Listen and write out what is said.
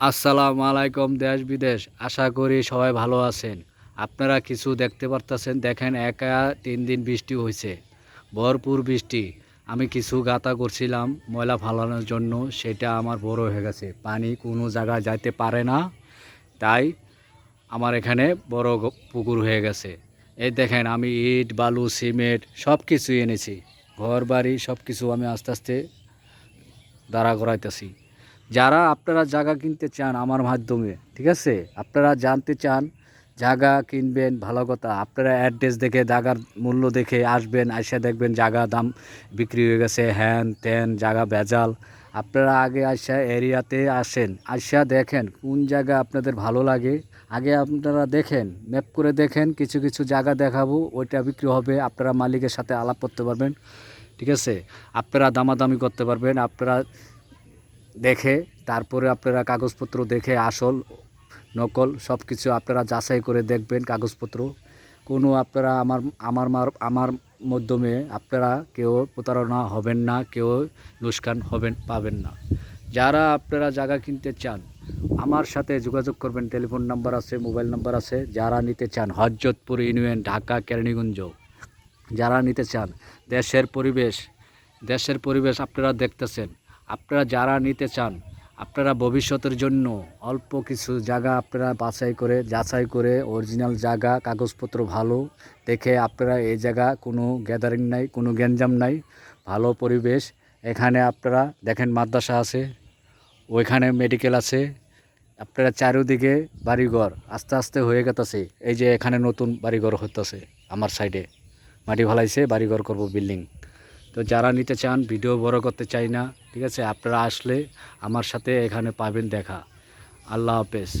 আসসালামু আলাইকুম, দেশ বিদেশ। আশা করি সবাই ভালো আছেন। আপনারা কিছু দেখতে পারতেছেন, দেখেন একা তিন দিন বৃষ্টি হয়েছে ভরপুর বৃষ্টি। আমি কিছু গাতা করছিলাম ময়লা ফালানোর জন্য, সেটা আমার বড় হয়ে গেছে। পানি কোনো জায়গায় যাইতে পারে না, তাই আমার এখানে বড় পুকুর হয়ে গেছে। এই দেখেন, আমি ইট, বালু, সিমেন্ট সব কিছু এনেছি। ঘর বাড়ি সব কিছু আমি আস্তে আস্তে দাঁড়া করাইতেছি। যারা আপনারা জায়গা কিনতে চান আমার মাধ্যমে, ঠিক আছে? আপনারা জানতে চান জায়গা কিনবেন, ভালো কথা। আপনারা অ্যাড্রেস দেখে জায়গার মূল্য দেখে আসবেন, এসে দেখবেন জায়গা দাম বিক্রি হয়ে গেছে, হ্যান ত্যান জায়গা ভেজাল। আপনারা আগে আসা এরিয়াতে আসেন, আসা দেখেন কোন জায়গা আপনাদের ভালো লাগে। আগে আপনারা দেখেন, ম্যাপ করে দেখেন, কিছু কিছু জায়গা দেখাবো, ওইটা বিক্রি হবে, আপনারা মালিকের সাথে আলাপ করতে পারবেন, ঠিক আছে? আপনারা দামাদামি করতে পারবেন, আপনারা দেখে, তারপরে আপনারা কাগজপত্র দেখে আসল, নকল সব কিছু আপনারা যাচাই করে দেখবেন কাগজপত্র। কোনো আপনারা আমার আমার মার- আমার মাধ্যমে আপনারা কেউ প্রতারণা হবেন না, কেউ লুস্কান হবেন, পাবেন না। যারা আপনারা জায়গা কিনতে চান, আমার সাথে যোগাযোগ করবেন। টেলিফোন নাম্বার আছে, মোবাইল নাম্বার আছে। যারা নিতে চান, হজরতপুর ইউনিয়ন, ঢাকা, কেরানীগঞ্জ। যারা নিতে চান, দেশের পরিবেশ দেশের পরিবেশ আপনারা দেখতেছেন। আপনারা যারা নিতে চান, আপনারা ভবিষ্যতের জন্য অল্প কিছু জায়গা আপনারা বাছাই করে, যাচাই করে অরিজিনাল জায়গা, কাগজপত্র ভালো দেখে আপনারা এই জায়গা কোনো গ্যাদারিং নাই, কোনো গ্যাঞ্জাম নাই, ভালো পরিবেশ। এখানে আপনারা দেখেন মাদ্রাসা আছে, ওইখানে মেডিকেল আছে। আপনারা চারিদিকে বাড়িঘর, আস্তে আস্তে হয়ে গেতেছে। এই যে এখানে নতুন বাড়িঘর হতেছে আমার সাইডে মাটি ভালাইছে বাড়িঘর করব বিল্ডিং তো যারা নিতে চান, ভিডিও বড় করতে চাই না, ঠিক আছে? আপনারা আসলে আমার সাথে এখানে পাবেন দেখা। আল্লাহ হাফেজ।